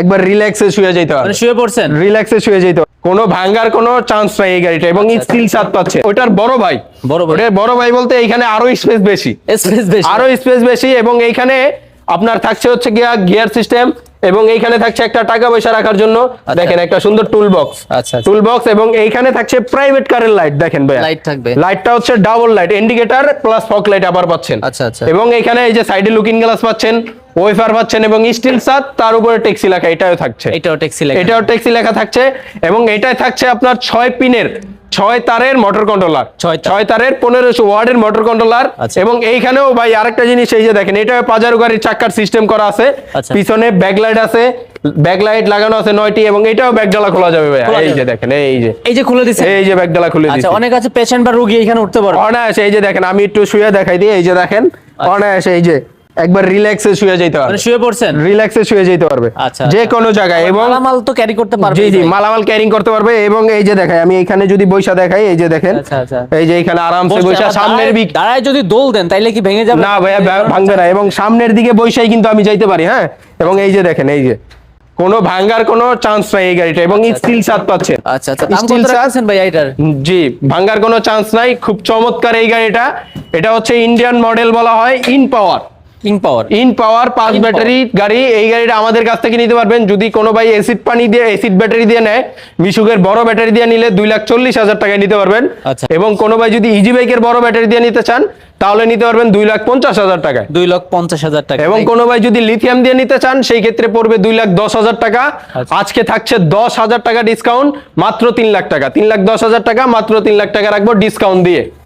একবার রিল্যাক্সে শুয়ে যেতে মানে পারবে শুয়ে পড়ছেন? রিল্যাক্সে শুয়ে যেতে পারবে কোনো ভাঙ্গার কোনো চান্স নাই এই গাড়িটা এবং আচ্ছা, স্টিল সাত পাচ্ছে। ওটার বড় ভাই। বড় ভাই। বড় ভাই বলতে এইখানে আরও স্পেস বেশি। স্পেস বেশি। আরও স্পেস বেশি এবং এইখানে আপনার থাকছে হচ্ছে গিয়া গিয়ার সিস্টেম এবং এইখানে থাকছে একটা টাকা পয়সা রাখার জন্য। দেখেন একটা সুন্দর টুল বক্স আচ্ছা, আচ্ছা। টুল বক্স এবং এইখানে থাকছে প্রাইভেট কারের লাইট দেখেন ভাই লাইট থাকবে। লাইটটা হচ্ছে double light indicator plus fog light আবার পাচ্ছেন। আচ্ছা, আচ্ছা। এবং এইখানে এই যে সাইডে লুকিং গ্লাস পাচ্ছেন। ওয়েফার পাচ্ছেন এবং স্টিল সাত তার উপরে টেক্সি লেখা এটাও থাকছে। এটাও ট্যাক্সি লেখা। এটাও ট্যাক্সি লেখা থাকছে এবং এটাই থাকছে আপনার ছয় পিনের ছয় তারের মোটর কন্ট্রোলার ছয় তারের পনেরোশো ওয়ার্ডের মোটর কন্ট্রোলার আচ্ছা। এবং এইখানেও ভাই আরেকটা জিনিস এই যে দেখেন এটা পাজারো গাড়ির চাক্কার সিস্টেম করা আছে। আচ্ছা। পিছনে ব্যাকলাইট আছে ব্যাকলাইট লাগানো আছে নয়টি এবং এটাও ব্যাকডালা খোলা যাবে ভাই। এই যে দেখেন এই যে। এই যে খুলে দিছে। এই যে ব্যাকডালা খুলে আচ্ছা অনেক আছে পেশেন্ট বা রোগী এখানে উঠতে পারবে। অনায়াসে এই যে দেখেন আমি একটু শুয়ে দেখাই দিই এই যে দেখেন। অনায়াসে এই যে। একবার রিল্যাক্সে শুয়ে যেতে মানে পারবে শুয়ে পড়ছেন? রিল্যাক্সে শুয়ে যেতে পারবে। আচ্ছা, যে আচ্ছা। কোনো জায়গায় এবং মালামাল তো ক্যারি করতে পারবে জি জি। মালামাল ক্যারিং করতে পারবে এবং এই যে দেখাই আমি এখানে যদি বৈশা দেখাই এই যে দেখেন আচ্ছা, আচ্ছা। এই যে এখানে আরামসে বৈশা সামনের দিক দাঁড়ায় যদি দোল দেন তাইলে কি ভেঙে যাবে? না ভাইয়া ভাঙবে না এবং সামনের দিকে বৈশাই কিন্তু আমি যাইতে পারি হ্যাঁ? এবং এই যে দেখেন এই যে কোনো ভাঙ্গার কোনো চান্স নাই এই গাড়িটা এবং স্টিল সাত পাচ্ছেন। আচ্ছা আচ্ছা। দাম সাত। ভাই এটার? জি ভাঙ্গার কোনো চান্স নাই খুব চমৎকার এই গাড়িটা। এটা হচ্ছে ইন্ডিয়ান মডেল বলা হয় in power king power in power পাঁচ ব্যাটারি গাড়ি এই গাড়িটা আমাদের কাছ থেকে নিতে পারবেন। যদি কোনো ভাই এসিড পানি দিয়ে এসিড ব্যাটারি দিয়ে নেয় মিশুকের বড় ব্যাটারি দিয়ে নিলে দুই লাখ চল্লিশ হাজার টাকায় নিতে পারবেন। আচ্ছা। এবং কোনো ভাই যদি ইজি বাইকের বড় ব্যাটারি দিয়ে নিতে চান তাহলে নিতে পারবেন দুই লাখ পঞ্চাশ হাজার টাকায়। দুই লক্ষ পঞ্চাশ হাজার টাকা। এবং ভাই, কোনো ভাই যদি লিথিয়াম দিয়ে নিতে চান সেই ক্ষেত্রে পড়বে দুই লাখ দশ হাজার টাকা। আচ্ছা। আজকে থাকছে দশ হাজার টাকা ডিসকাউন্ট মাত্র তিন লাখ টাকা। তিন লাখ দশ হাজার টাকা মাত্র তিন লাখ টাকা রাখব ডিসকাউন্ট দিয়ে।